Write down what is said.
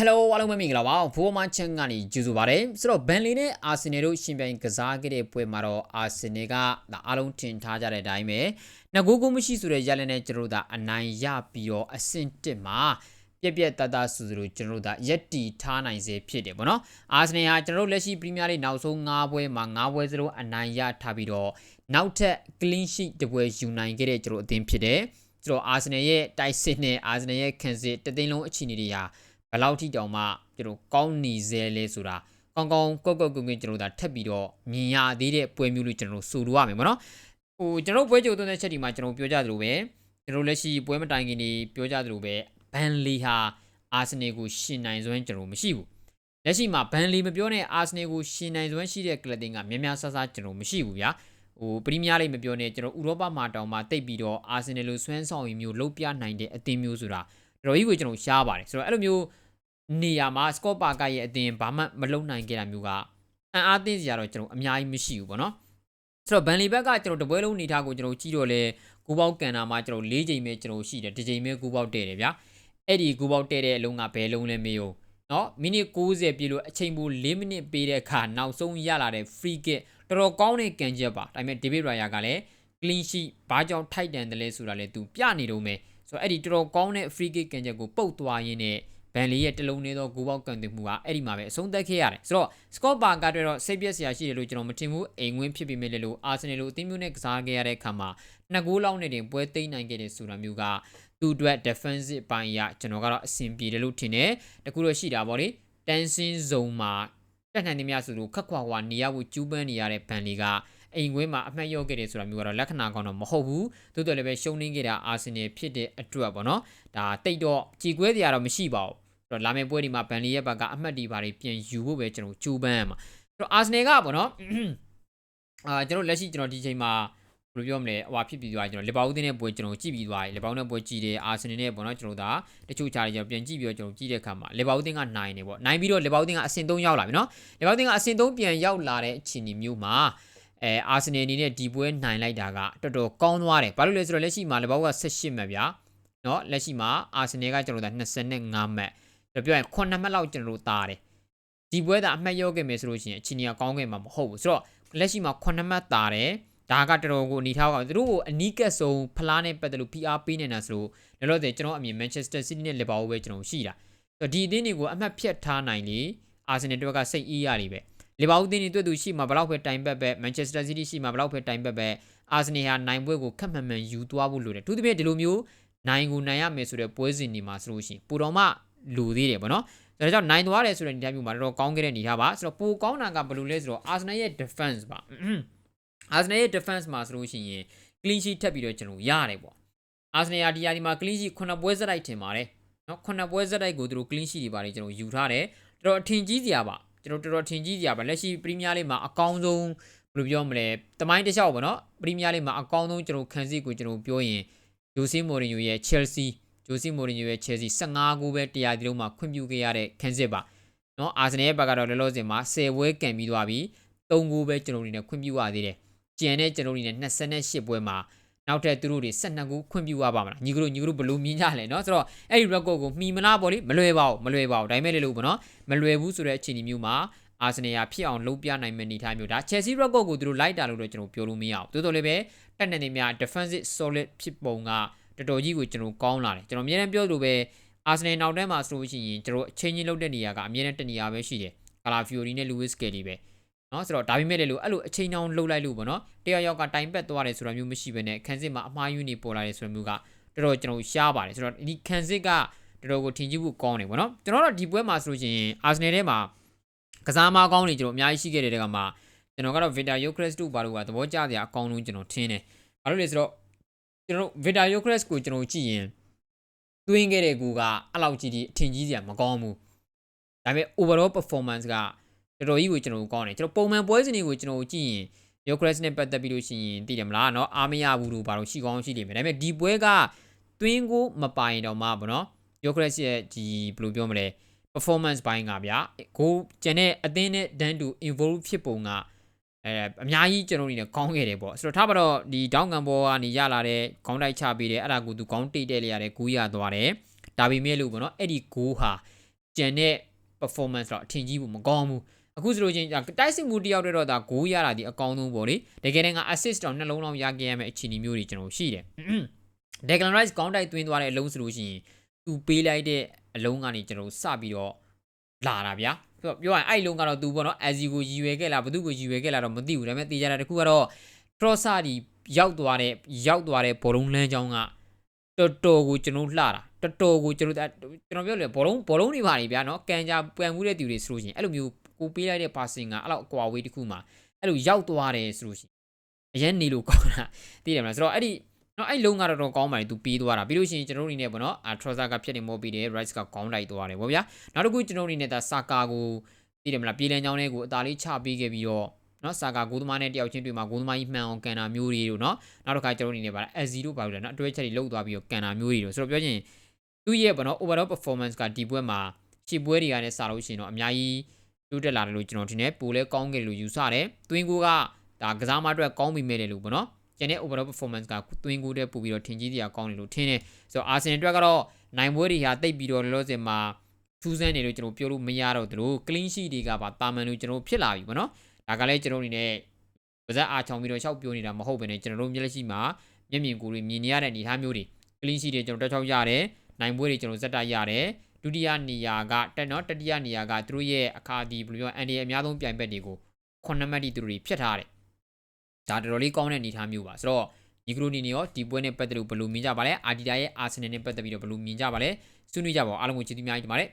Hello အားလုံးပဲမင်္ဂလာပါဖိုးမချန်ကနေကြိုဆိုပါရစေဆိုတော့ဘန်လီနဲ့အာဆင်နယ်တို့ရှင်ပြိုင်ကစားခဲ့တဲ့ပွဲမှာတော့အာဆင်နယ်ကဒါအားလုံးထင်ထားကြတဲ့အတိုင်းပဲငကိုးကိုမရှိဆိုတဲ့ရလနဲ့ကျွန်တော်တို့ဒါအနိုင်ရပြီးတော့အဆင့်1မှာပြက်ပြက်တတဆူဆူတို့ကျွန်တော်တို့ဒါရက်တီထားနိုင်စေဖြစ်တယ်ပေါ့နော်အာဆင်နယ်ဟာကျွန်တော်တို့လက်ရှိပရီးမီးယားလိနောက်ဆုံး9ပွဲမှာ9ပွဲစလုံးအနိုင်ရထားပြီးတော့နောက်ထပ် clean sheet တစ်ပွဲယူနိုင်ခဲ့တဲ့ကျွန်တော်အသင်းဖြစ်တယ်ဆိုတော့အာဆင်နယ်ရဲ့တိုက်စစ်နဲ့အာဆင်နယ်ရဲ့ခံစစ်တသိန်းလုံးအခြေအနေတွေဟာ ဘယ်လောက်ထိတောင်မှကျွန်တော်ကောင်းနေစေလဲဆိုတာကောင်းကောင်းကွက်ကွက်ကွက်ကွက်ကျွန်တော်ဒါထပ်ပြီးတော့မြင်ရသေးတဲ့ပွဲမျိုးလို့ကျွန်တော်ဆိုလိုရမယ်ပေါ့နော်ဟိုကျွန်တော်ပွဲကြိုသွင်းတဲ့ချက်ဒီမှာကျွန်တော်ပြောကြသလိုပဲကျွန်တော်လက်ရှိပွဲမတိုင်ခင်နေပြောကြသလိုပဲဘန်လီဟာအာဆင်နယ်ကိုရှင်နိုင်စွမ်းကျွန်တော်မရှိဘူးလက်ရှိမှာဘန်လီမပြောနဲ့အာဆင်နယ်ကိုရှင်နိုင်စွမ်းရှိတဲ့ကလပ်တင်ကများများဆဆကျွန်တော်မရှိဘူးဗျာဟိုပရီးမီးယားလိမပြောနဲ့ကျွန်တော်ဥရောပမှာတောင်မှတိတ်ပြီးတော့အာဆင်နယ်လိုဆွမ်းဆောင်ရည်မျိုးလုံးပြနိုင်တဲ့အသင်းမျိုးဆိုတာ တော်ကြီးကိုကျွန်တော်ရှားပါတယ်ဆိုတော့အဲ့လိုမျိုးနေရာမှာစကော့ပါကရဲ့အတင်းဘာမှမလုံနိုင်ခဲ့တာမျိုးကအံ့အားသင့်စရာတော့ကျွန်တော်အများကြီးမရှိဘူးပေါ့နော်ဆိုတော့ဘန်လီဘက်ကကျွန်တော်တပွဲလုံးနေထားကိုကျွန်တော်ကြည့်တော့လဲဂူပေါက်ကန်တာမှာကျွန်တော်၄ချိန်ပဲကျွန်တော်ရှိတယ်တစ်ချိန်ပဲဂူပေါက်တဲ့တယ်ဗျာအဲ့ဒီဂူပေါက်တဲ့တဲ့အလုံးကဘယ်လုံးလဲမေးဦးနော်မိနစ်60ပြည့်လို့အချိန်ပို4မိနစ်ပေးတဲ့အခါနောက်ဆုံးရလာတဲ့ free kick တော်တော်ကောင်းတဲ့ကန်ချက်ပါဒါပေမဲ့ David Raya ကလည်း clean sheet ဘာကြောင့်ထိုက်တန်တယ်လဲဆိုတာလဲသူပြနေတော့မယ် ဆိုတော့အဲ့ဒီတော်တော်ကောင်းတဲ့ free kick ကန်ချက်ကိုပုတ်သွားရင်းနဲ့ဘန်လီရဲ့တလုံးနေသောဂိုးပေါက်ကန်သွင်းမှုကအဲ့ဒီမှာပဲအဆုံးသတ်ခဲ့ရတယ်ဆိုတော့ Scott Parker အတွက်တော့စိတ်ပြက်စရာရှိတယ်လို့ကျွန်တော်မထင်ဘူးအိမ်ဝင်းဖြစ်ပြီးမြဲလေလို့ Arsenal လို့အသင်းမျိုးနဲ့ကစားခဲ့ရတဲ့အခါမှာနှစ်ဂိုးလောက်နဲ့တင်ပွဲသိမ်းနိုင်ခဲ့တဲ့ဆိုတာမျိုးကသူ့အတွက် defensive ပိုင်းရကျွန်တော်ကတော့အဆင်ပြေတယ်လို့ထင်တယ်တကူတော့ရှိတာပေါ့လေ dancing zone မှာတက်နိုင်နေမြဆိုလို့ခက်ခွာခွာနေရဖို့ကျူးပန်းနေရတဲ့ဘန်လီက အိမ်ခွင်းမှာအမှတ်ရော့ခဲ့တယ်ဆိုတာမျိုးကတော့လက္ခဏာကောင်းတော့မဟုတ်ဘူးသို့တော်လည်းပဲရှုံးနေခဲ့တာအာဆင်နယ်ဖြစ်တဲ့အတွက်ပေါ့နော်ဒါတိတ်တော့ကြည်ကွဲစရာတော့မရှိပါဘူးတော့လာမယ့်ပွဲဒီမှာဘန်လီရဲ့ဘက်ကအမှတ်ဒီပါတွေပြန်ယူဖို့ပဲကျွန်တော်ကြိုးပမ်းရမှာအဲ့တော့အာဆင်နယ်ကပေါ့နော်အာကျွန်တော်လက်ရှိကျွန်တော်ဒီချိန်မှာဘယ်လိုပြောမလဲဟိုဖြစ်ပြီးသွားကျွန်တော်လီဗာပူးတင်းနဲ့ပွဲကျွန်တော်ကြည့်ပြီးသွားပြီလီဗာပူးနဲ့ပွဲကြည့်တယ်အာဆင်နယ်နဲ့ပေါ့နော်ကျွန်တော်ဒါတချို့ခြားတွေကျွန်တော်ပြန်ကြည့်ပြီးတော့ကျွန်တော်ကြည့်တဲ့အခါမှာလီဗာပူးတင်းကနိုင်နေပေါ့နိုင်ပြီးတော့လီဗာပူးတင်းကအဆင့်3ရောက်လာပြီနော်လီဗာပူးတင်းကအဆင့်3ပြန်ရောက်လာတဲ့အခြေအနေမျိုးမှာ အဲအာဆင်နယ်အနေနဲ့ဒီပွဲနိုင်လိုက်တာကတော်တော်ကောင်းသွားတယ်ဘာလို့လဲဆိုတော့လက်ရှိမှာလီဗာပူးက18မှတ်ဗျာနော်လက်ရှိမှာအာဆင်နယ်ကကျွန်တော်ဒါ25မှတ်တော့ပြောရင်9မှတ်လောက်ကျွန်တော်တို့တာတယ်ဒီပွဲသာအမှတ်ရောခဲ့မယ်ဆိုလို့ရှိရင်အချင်းကြီးကောင်းခဲ့မှာမဟုတ်ဘူးဆိုတော့လက်ရှိမှာ9မှတ်တာတယ်ဒါကတော်တော်ကိုအနေထားကောင်းသူတို့ကိုအနီးကပ်ဆုံးဖလားနဲ့ပတ်သက်လို့ PR ပေးနေတာဆိုလို့လောလောဆယ်ကျွန်တော်အမြင် Manchester City နဲ့ Liverpool ပဲကျွန်တော်ရှိတာဆိုတော့ဒီအသင်းတွေကိုအမှတ်ဖြတ်ထားနိုင်လေ Arsenal တို့ကစိတ်အေးရနေပဲ Liverpool အသင်းတွေတွေ့သူရှိမှာဘလောက်ပဲတိုင်ပတ်ပဲ Manchester City ရှိမှာဘလောက်ပဲတိုင်ပတ်ပဲ Arsenal ဟာနိုင်ပွဲကိုခက်မှန်မှန်ယူသွားဖို့လိုတယ်သူတပည့်ဒီလိုမျိုးနိုင်ကိုနိုင်ရမယ်ဆိုတဲ့ပွဲစဉ်တွေမှာဆိုလို့ရှိရင်ပူတော်မှလူသေးတယ်ပေါ့နော်ဒါကြောင့်နိုင်သွားတယ်ဆိုတဲ့အနေအထားမျိုးမှာတော့ကောင်းခဲ့တဲ့အနေအထားပါဆိုတော့ပိုကောင်းတာကဘယ်လိုလဲဆိုတော့ Arsenal ရဲ့ defense ပါ Arsenal ရဲ့ defense မှာဆိုလို့ရှိရင် clean sheet ထပ်ပြီးတော့ကျွန်တော်ရတယ်ပေါ့ Arsenal ရာဒီယာဒီမှာ clean sheet 9ပွဲစတိုက်ထင်ပါတယ်နော်9ပွဲစတိုက်ကိုသူတို့ clean sheet တွေပါတယ်ကျွန်တော်ယူထားတယ်တော်တော်အထင်ကြီးစရာပါ ကျွန်တော်တော်တော်ထင်ကြီးစရာပါလက်ရှိ Premier League မှာအကောင်းဆုံးဘယ်လိုပြောမလဲတမိုင်းတစ်လျှောက်ပေါ့နော် Premier League မှာအကောင်းဆုံးကျွန်တော်ခံစစ်ကိုကျွန်တော်ပြောရင်ဂျိုစီမိုရင်ယိုရဲ့ Chelsea ဂျိုစီမိုရင်ယိုရဲ့ Chelsea 15ဂိုးပဲတရားဒီလုံးမှာခွင့်ပြုခဲ့ရတဲ့ခံစစ်ပါနော်အာဆင်နယ်ရဲ့ဘက်ကတော့လောလောဆယ်မှာ10ပွဲကန်ပြီးသွားပြီ3ဂိုးပဲကျွန်တော်အနေနဲ့ခွင့်ပြုရသေးတယ်ကျန်တဲ့ကျွန်တော်အနေနဲ့28ပွဲမှာ နောက်ထပ်သူတို့တွေ12ခုခွင့်ပြုရပါမလားညီကတို့ညီကတို့ဘလို့မြင်ကြလဲเนาะဆိုတော့အဲ့ဒီ record ကိုမှီမလားပေါ့လေမလွယ်ပါဘူးမလွယ်ပါဘူးဒါပေမဲ့လေလို့ပေါ့နော်မလွယ်ဘူးဆိုတဲ့အခြေအနေမျိုးမှာအာဆင်နယ်ကဖြစ်အောင်လုပ်ပြနိုင်မယ့်အနေအထားမျိုးဒါ Chelsea record ကိုသူတို့လိုက်တာလို့တော့ကျွန်တော်ပြောလို့မရဘူးတိုးတော်လည်းပဲတက်နေနေများ defensive solid ဖြစ်ပုံကတော်တော်ကြီးကိုကျွန်တော်ကောင်းလာတယ်ကျွန်တော်အများနဲ့ပြောလို့ပဲအာဆင်နယ်နောက်တန်းမှာဆိုလို့ရှိရင်ကျွန်တော်အချိန်ချင်းလုပ်တဲ့နေရာကအများနဲ့တနေရာပဲရှိတယ်ကာလာဖီယိုရီနဲ့လူးဝစ်ကယ်လီပဲ နော်ဆိုတော့ဒါပေမဲ့လည်းလို့အဲ့လိုအချိန်အောင်လှုပ်လိုက်လို့ပေါ့နော်တယောက်ယောက်ကတိုင်ပက်သွားတယ်ဆိုတာမျိုးမရှိဘဲနဲ့ခန်းစစ်မှာအမှားယွင်းနေပေါ်လာတယ်ဆိုတာမျိုးကတော်တော်ကျွန်တော်ရှားပါတယ်ဆိုတော့ဒီခန်းစစ်ကတော်တော်ကိုထင်ကြီးဖို့ကောင်းတယ်ပေါ့နော်ကျွန်တော်တို့ဒီပွဲမှာဆိုလို့ရှိရင်အာဆင်နယ်ထဲမှာကစားမကောင်းတွေကျွန်တော်အများကြီးရှိခဲ့တဲ့တဲကမှာကျွန်တော်ကတော့ Vita Yokres တို့ဘာလို့ကသဘောကျစရာအကောင်းဆုံးကျွန်တော်ထင်းတယ်ဘာလို့လဲဆိုတော့ကျွန်တော် Vita Yokres ကိုကျွန်တော်ကြည့်ရင်တွင်းခဲ့တဲ့ကူကအလောက်ကြီးဒီအထင်ကြီးစရာမကောင်းဘူးဒါပေမဲ့ overall performance က တော်တော်ကြီးကိုကျွန်တော်ကောင်းတယ်ကျွန်တော်ပုံမှန်ပွဲစဉ်တွေကိုကျွန်တော်ကြည့်ရင် Yokres နဲ့ပတ်သက်ပြီးလို့ရှိရင်သိတယ်မလားเนาะအားမရဘူးလို့ဘာလို့ရှိကောင်းရှိနေမယ်ဒါပေမဲ့ဒီပွဲကတွင်းကိုမပိုင်တော့မှဗောနော် Yokres ရဲ့ဒီဘယ်လိုပြောမလဲ performance ဘိုင်းကဗျာကိုကျန်တဲ့အသင်းနဲ့ဒန်တူ involve ဖြစ်ပုံကအဲအများကြီးကျွန်တော်အနေနဲ့ကောင်းခဲ့တယ်ပေါ့ဆိုတော့ထားပါတော့ဒီတောင်းကန်ဘောကနေရလာတဲ့ခေါင်းတိုက်ချပေးတယ်အဲ့ဒါကိုသူခေါင်းတိတ်တဲ့လေရတဲ့ဂူးရသွားတယ်ဒါပေမဲ့လို့ပေါ့နော်အဲ့ဒီဂိုးဟာ ကျန်တဲ့ performance တော့အထင်ကြီးဘူးမကောင်းဘူး အခုဆိုလို့ချင်းတိုက်စစ်မှုတယောက်တည်းတော့ဒါဂိုးရတာဒီအကောင်းဆုံးပေါ့လေတကယ်တမ်းက assist တော့နှလုံးလုံးရခဲ့ရမယ့်အခြေအနေမျိုးတွေကျွန်တော်ရှိတယ် Declan Rice ကောင်းတိုက်သွင်းသွားတဲ့အလုံးဆိုလို့ရှိရင်သူပေးလိုက်တဲ့အလုံးကနေကျွန်တော်စပြီးတော့လာတာဗျာပြောပြောရရင်အဲ့လုံးကတော့သူပေါ့နော် Azzi ကိုရည်ရွယ်ခဲ့လားဘသူကိုရည်ရွယ်ခဲ့လားတော့မသိဘူးဒါပေမဲ့တေးကြတာတခုကတော့ Trossard ဒီရောက်သွားတဲ့ရောက်သွားတဲ့ဘောလုံးလမ်းကြောင်းကတော်တော်ကိုကျွန်တော်လှတာတော်တော်ကိုကျွန်တော်ကျွန်တော်ပြောလေဘောလုံးဘောလုံးတွေပါနေဗျာနော်ကန်ကြပန်မှုတဲ့သူတွေဆိုလို့ရှိရင်အဲ့လိုမျိုး ကိုပေးလိုက်တဲ့ passing ကအဲ့လောက်အကွာဝေးတစ်ခုမှာအဲ့လိုရောက်သွားတယ်ဆိုလို့ရှိရင်အရင်နေလို့ကောင်းတာသိတယ်မလားဆိုတော့အဲ့ဒီနော်အဲ့လုံးကတော့တော့ကောင်းပါလေသူပြီးသွားတာပြီးလို့ရှိရင်ကျွန်တော်တို့အနေနဲ့ပေါ့နော်အာ Trossard ကဖြစ်နေမို့ပြီးတယ် Rice ကကောင်းတိုက်သွားတယ်ဗောဗျာနောက်တစ်ခုကျွန်တော်တို့အနေနဲ့ဒါ Saka ကိုသိတယ်မလားပြည်လန်ချောင်းလေးကိုအသာလေးချပေးခဲ့ပြီးတော့နော်စာကာဂိုးသမားနဲ့တယောက်ချင်းတွေ့မှာဂိုးသမားကြီးမှန်အောင်ကန်တာမျိုးတွေတို့နော်နောက်တစ်ခါကျွန်တော်အနေနဲ့ပါလား SZ တို့ပါလို့လဲနော်အတွဲချက်တွေလောက်သွားပြီးတော့ကန်တာမျိုးတွေတို့ဆိုတော့ပြောချင်သူ့ရဲ့ဘောနော် overall performance ကဒီပွဲမှာခြေပွဲတွေကလည်းစလို့ရှိရင်တော့အများကြီး တိုးတက်လာတယ်လို့ကျွန်တော်ထင်တယ်ပိုလဲကောင်းခဲ့တယ်လို့ယူဆတယ်တွင်းကိုကဒါကစားမအတွက်ကောင်းပြီမဲ့တယ်လို့ပေါ့နော်ကျန်တဲ့ overall performance ကတွင်းကိုတဲ့ပို့ပြီးတော့ထင်ကြီးစရာကောင်းတယ်လို့ထင်တယ်ဆိုတော့ Arsenal အတွက်ကတော့နိုင်ပွဲတွေဟာတိတ်ပြီးတော့လောလောဆယ်မှာထူးဆန်းတယ်လို့ကျွန်တော်ပြောလို့မရတော့ဘူး clean sheet တွေကပါတာမန်လို့ကျွန်တော်ဖြစ်လာပြီပေါ့နော်ဒါကလည်းကျွန်တော်အနေနဲ့ပါဇက်အားချောင်းပြီးတော့ရှောက်ပြောနေတာမဟုတ်ဘဲနဲ့ကျွန်တော်တို့မျက်လက်ရှိမှာမျက်မြင်ကိုယ်တွေမြင်နေရတဲ့အနေအထားမျိုးတွေ clean sheet တွေကျွန်တော်တက်ချောက်ရတယ်နိုင်ပွဲတွေကျွန်တော်ဇက်တိုက်ရတယ် ဒုတိယနေရာကတက်နော်တတိယနေရာကသူတို့ရဲ့အခါဒီဘယ်လိုပြောအန်ဒီအများဆုံးပြိုင်ဘက်တွေကိုခုနှစ်မှတ်တိသူတို့တွေဖြစ်ထားတယ်ဒါတော်တော်လေးကောင်းတဲ့အနေအထားမျိုးပါဆိုတော့ဒီကလိုနီနေရောဒီပွဲနဲ့ပတ်သက်လို့ဘယ်လိုမြင်ကြပါလဲအာဒီတာရဲ့အာဆင်နယ်နဲ့ပတ်သက်ပြီးတော့ဘယ်လိုမြင်ကြပါလဲဆွေးနွေးကြပါဦးအားလုံးကိုကျေးဇူးများကြီးတင်ပါတယ်